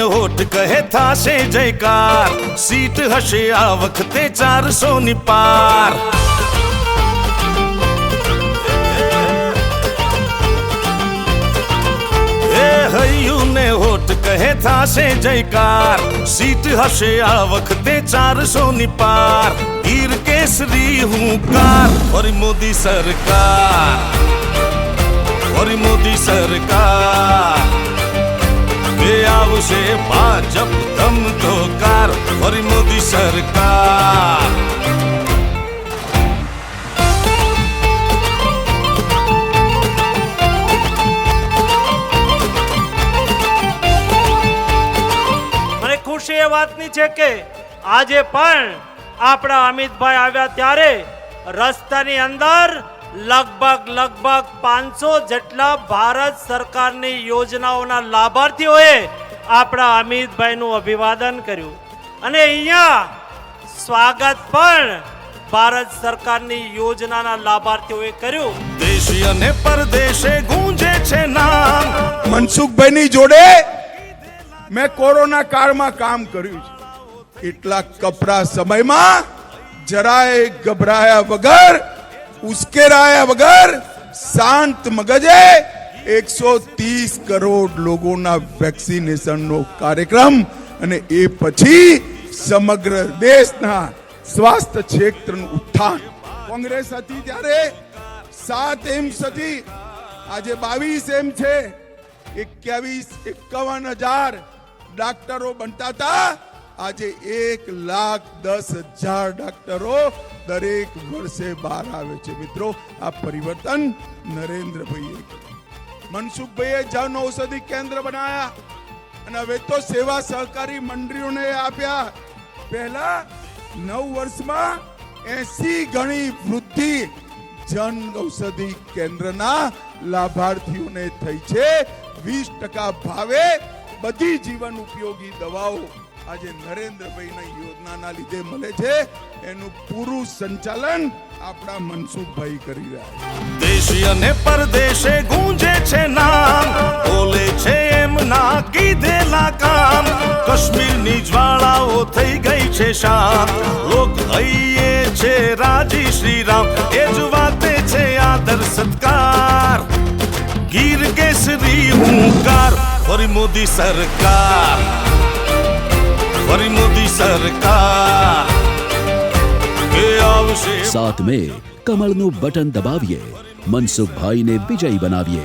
Hot કહે થાશે જયકાર. સીટ હશે આ વખતે ચારસો ની પાર. હૈયું ને હોટ કહે થાશે જયકાર. સીટ હશે આ વખતે ચારસો ની પાર. ઈર કેસરી હું કાર. ફરી મોદી સરકાર. ફરી મોદી સરકાર. ભાજપ ધમધો કાર ફરી મોદી સરકાર. મને ખુશી એ વાતની છે કે આજે પણ આપણા અમિતભાઈ આવ્યા ત્યારે રસ્તાની અંદર લગભગ લગભગ પાંચસો જેટલા ભારત સરકારની યોજનાઓના લાભાર્થીઓએ આપણા અમિતભાઈનું અભિવાદન કર્યું. અને અહીંયા સ્વાગત પણ ભારત સરકારની યોજનાના લાભાર્થીઓએ કર્યું. દેશી અને પરદેશે ગુંજે છે નામ. મનસુખભાઈની જોડે મેં કોરોના કાળમાં કામ કર્યું છે. એટલા કપરા સમયમાં જરાય ગભરાયા વગર ઉશ્કેરાયા વગર શાંત મગજે એકસો ત્રીસ કરોડ લોકોના વેક્સિનેશનનો કાર્યક્રમ અને એ પછી સમગ્ર દેશના સ્વાસ્થ્ય ક્ષેત્રનું ઉત્થાન. કોંગ્રેસ હતી ત્યારે સાત એમ્સ હતી. આજે બાવીસ એમ છે. એક્યાવીસ, એકાવન હજાર ડાક્ટરો બનતા હતા. આજે એક લાખ દસ હજાર ડાક્ટરો દરેક વર્ષે બહાર આવે છે. મિત્રો, આ પરિવર્તન નરેન્દ્રભાઈએ કર્યું. મનસુખભાઈએ જન ઔષધિ કેન્દ્ર બનાયા અને હવે તો સેવા સહકારી મંડળીઓને આપ્યા. પહેલા નવ વર્ષમાં એસી ગણી વૃદ્ધિ જન ઔષધિ કેન્દ્રના લાભાર્થીઓને થઈ છે. વીસ ટકા ભાવે બધી જીવન ઉપયોગી દવાઓ આજે નરેન્દ્રભાઈના યોજનાના લીધે મળે છે. એનું પૂરું સંચાલન આપણા મનસુખભાઈ કરી રહ્યા દેશી અને પરદેશે ગુંજે છે નામ, બોલે છે એમના કીધેલા કામ. કાશ્મીરની જ્વાળાઓ થઈ ગઈ છે શામ લોક હૈયે છે રાજી શ્રી રામ એ જ વાતે છે આદર સત્કાર. ગીર કેસરી હુંકાર. ફરી મોદી સરકાર ફરી મોદી સરકાર એ આવશે સાત મે કમળનું બટન દબાવીએ મનસુખભાઈને વિજયી બનાવીએ